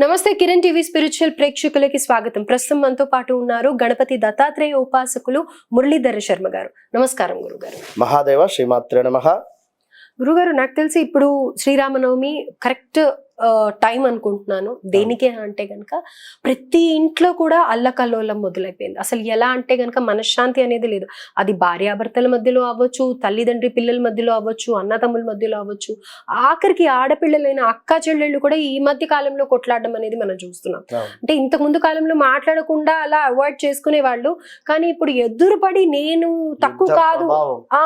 నమస్తే Kiran TV spiritual ప్రేక్షకులకి స్వాగతం. ప్రస్తుతం మనతో పాటు ఉన్నారు గణపతి దత్తాత్రేయ ఉపాసకులు మురళీధర శర్మ గారు. నమస్కారం గురుగారు. మహాదేవ శ్రీమాత్రే నమ. గురుగారు నాకు తెలిసి ఇప్పుడు శ్రీరామనవమి కరెక్ట్ టైం అనుకుంటున్నాను. దేనికి అంటే గనక ప్రతి ఇంట్లో కూడా అల్లకల్లోలం మొదలైపోయింది. అసలు ఎలా అంటే గనక మనశ్శాంతి అనేది లేదు. అది భార్యాభర్తల మధ్యలో అవ్వచ్చు తల్లిదండ్రి పిల్లల మధ్యలో అవ్వచ్చు అన్నతమ్ముల మధ్యలో అవ్వచ్చు. ఆఖరికి ఆడపిల్లలైన అక్క చెల్లెళ్ళు కూడా ఈ మధ్య కాలంలో కొట్లాడడం అనేది మనం చూస్తున్నాం. అంటే ఇంతకు ముందు కాలంలో మాట్లాడకుండా అలా అవాయిడ్ చేసుకునే వాళ్ళు కానీ ఇప్పుడు ఎదురుపడి నేను తక్కువ కాదు. ఆ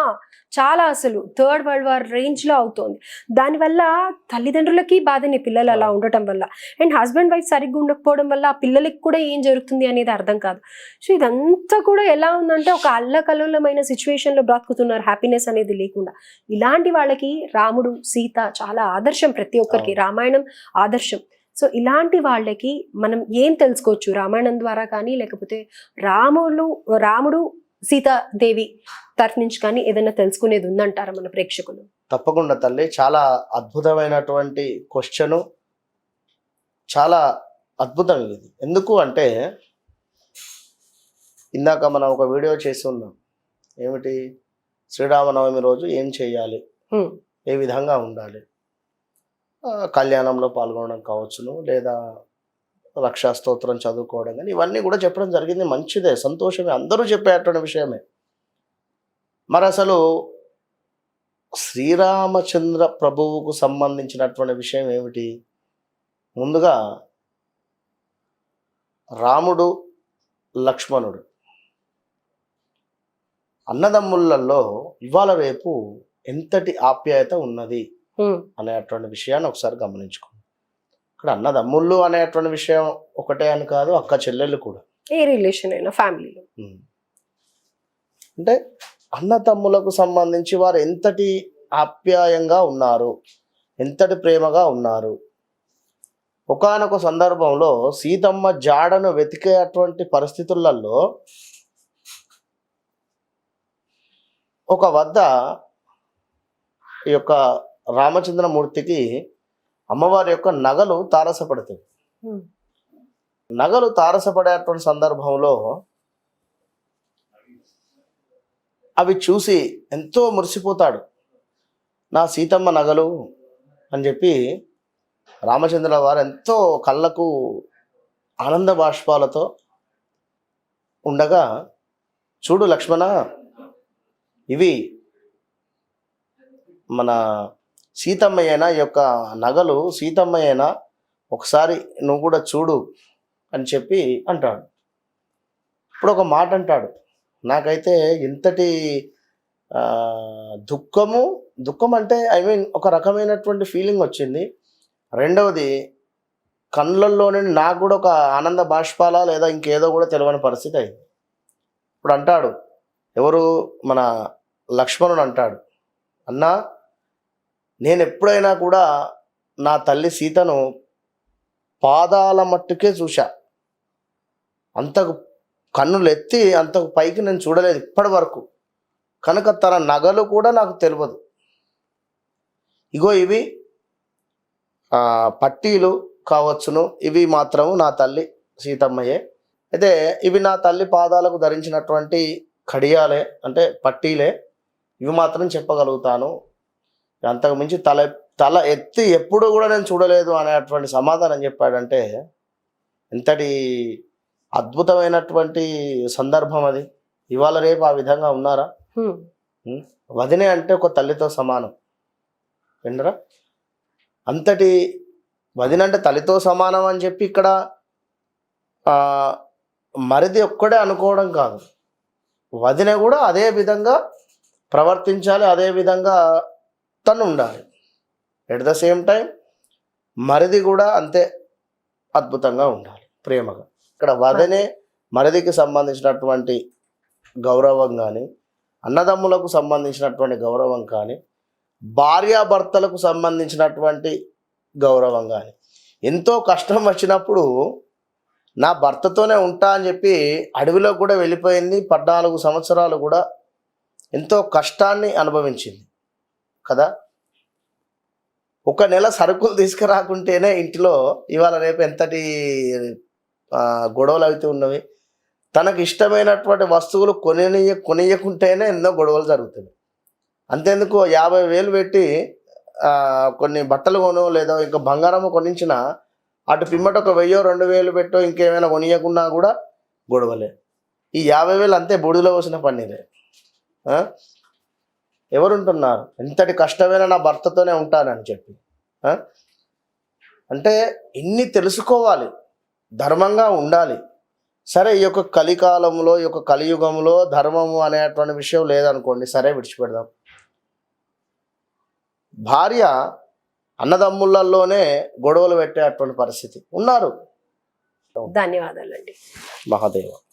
చాలా అసలు థర్డ్ వరల్డ్ వార్ రేంజ్లో అవుతోంది. దానివల్ల తల్లిదండ్రులకి బాధని పిల్లలు అలా ఉండటం వల్ల. అండ్ హస్బెండ్ వైఫ్ సరిగ్గా ఉండకపోవడం వల్ల ఆ పిల్లలకి కూడా ఏం జరుగుతుంది అనేది అర్థం కాదు. సో ఇదంతా కూడా ఎలా ఉందంటే ఒక అల్లకల్లోలమైన సిచ్యువేషన్లో బ్రతుకుతున్నారు హ్యాపీనెస్ అనేది లేకుండా. ఇలాంటి వాళ్ళకి రాముడు సీత చాలా ఆదర్శం ప్రతి ఒక్కరికి. రామాయణం ఆదర్శం. సో ఇలాంటి వాళ్ళకి మనం ఏం తెలుసుకోవచ్చు? రామాయణం ద్వారా కానీ లేకపోతే రాముడు రాముడు సీతాదేవి తరఫు నుంచి కానీ ఏదైనా తెలుసుకునేది ఉందంటారా మన ప్రేక్షకులు? తప్పకుండా తల్లి. చాలా అద్భుతమైనటువంటి క్వశ్చను. చాలా అద్భుతం ఇది. ఎందుకు అంటే ఇందాక మనం ఒక వీడియో చేసి ఉన్నాం. ఏమిటి? శ్రీరామనవమి రోజు ఏం చేయాలి. ఏ విధంగా ఉండాలి? కళ్యాణంలో పాల్గొనడం కావచ్చును లేదా రక్షా స్తోత్రం చదువుకోవడం కానీ ఇవన్నీ కూడా చెప్పడం జరిగింది. మంచిదే. సంతోషమే. అందరూ చెప్పేటువంటి విషయమే. మరి అసలు శ్రీరామచంద్ర ప్రభువుకు సంబంధించినటువంటి విషయం ఏమిటి? ముందుగా రాముడు లక్ష్మణుడు. అన్నదమ్ములలో ఇవాళ రేపు ఎంతటి ఆప్యాయత ఉన్నది. అనేటువంటి విషయాన్ని ఒకసారి గమనించుకోండి ఇక్కడ అన్నదమ్ముళ్ళు అనేటువంటి విషయం ఒకటే అని కాదు అక్క చెల్లెళ్ళు కూడా. ఏ రిలేషన్ అయినా ఫ్యామిలీలో. అంటే అన్నతమ్ములకు సంబంధించి వారు ఎంతటి ఆప్యాయంగా ఉన్నారు ఎంతటి ప్రేమగా ఉన్నారు. ఒకానొక సందర్భంలో సీతమ్మ జాడను వెతికేటువంటి పరిస్థితులలో ఒక వద్ద ఈ యొక్క రామచంద్రమూర్తికి అమ్మవారి యొక్క నగలు తారసపడతాయి. నగలు తారసపడేటువంటి సందర్భంలో అవి చూసి ఎంతో మురిసిపోతాడు నా సీతమ్మ నగలు అని చెప్పి రామచంద్ర వారు ఎంతో కళ్ళకు ఆనంద బాష్పాలతో ఉండగా చూడు లక్ష్మణ ఇవి మన సీతమ్మయ్యన యొక్క నగలు సీతమ్మయ్యన ఒకసారి నువ్వు కూడా చూడు అని చెప్పి అంటాడు. ఇప్పుడు ఒక మాట అంటాడు. నాకైతే ఇంతటి దుఃఖము దుఃఖం అంటే ఐ మీన్ ఒక రకమైనటువంటి ఫీలింగ్ వచ్చింది. రెండవది కళ్ళల్లోనే నాకు కూడా ఒక ఆనంద బాష్పాల లేదా ఇంకేదో కూడా తెలియని పరిస్థితి అయింది. ఇప్పుడు అంటాడు ఎవరు? మన లక్ష్మణుడు అంటాడు అన్నా నేను ఎప్పుడైనా కూడా నా తల్లి సీతను పాదాల మట్టుకే చూశా. అంతకు కన్నులు ఎత్తి అంతకు పైకి నేను చూడలేదు ఇప్పటి వరకు కనుక తన నగలు కూడా నాకు తెలియదు ఇగో ఇవి పట్టీలు కావచ్చును. ఇవి మాత్రము నా తల్లి సీతమ్మయే. అయితే ఇవి నా తల్లి పాదాలకు ధరించినటువంటి కడియాలే అంటే పట్టీలే. ఇవి మాత్రం చెప్పగలుగుతాను. అంతకు మించి తల తల ఎత్తి ఎప్పుడు కూడా నేను చూడలేదు అనేటువంటి సమాధానం చెప్పాడంటే ఎంతటి అద్భుతమైనటువంటి సందర్భం అది. ఇవాళ రేపు ఆ విధంగా ఉన్నారా. వదినే అంటే ఒక తల్లితో సమానం. వినరా? అంతటి వదిన అంటే తల్లితో సమానం అని చెప్పి ఇక్కడ మరిది ఒక్కడే అనుకోవడం కాదు. వదిన కూడా అదే విధంగా ప్రవర్తించాలి అదే విధంగా తను ఉండాలి ఎట్ ద సేమ్ టైం మరిది కూడా అంతే అద్భుతంగా ఉండాలి ప్రేమగా. ఇక్కడ వదనే మరిదికి సంబంధించినటువంటి గౌరవం కానీ అన్నదమ్ములకు సంబంధించినటువంటి గౌరవం కానీ భార్యాభర్తలకు సంబంధించినటువంటి గౌరవం కానీ. ఎంతో కష్టం వచ్చినప్పుడు నా భర్తతోనే ఉంటా అని చెప్పి అడవిలో కూడా వెళ్ళిపోయింది పద్నాలుగు సంవత్సరాలు కూడా ఎంతో కష్టాన్ని అనుభవించింది. కదా? ఒక నెల సరుకులు తీసుకురాకుంటేనే ఇంటిలో ఇవాళ రేపు ఎంతటి గొడవలు అయితే ఉన్నవి? తనకు ఇష్టమైనటువంటి వస్తువులు కొనియ కొనియకుంటేనే ఎన్నో గొడవలు జరుగుతుంది అంతేందుకు యాభై వేలు పెట్టి కొన్ని బట్టలు కొను లేదా ఇంకా బంగారం కొనించిన అటు పిమ్మట ఒక వెయ్యో రెండు వేలు పెట్టో ఇంకేమైనా కొనియకున్నా కూడా గొడవలే. ఈ యాభై వేలు అంతే బూడిలో పోసిన పన్నీరే ఎవరుంటున్నారు? ఎంతటి కష్టమైనా నా భర్తతోనే ఉంటానని చెప్పి? అంటే ఇన్ని తెలుసుకోవాలి? ధర్మంగా ఉండాలి. సరే ఈ యొక్క కలికాలంలో ఈ యొక్క కలియుగంలో ధర్మము అనేటువంటి విషయం లేదనుకోండి సరే విడిచిపెడదాం. భార్య అన్నదమ్ములలోనే గొడవలు పెట్టేటువంటి పరిస్థితి. ఉన్నారు. ధన్యవాదాలండి. మహాదేవ.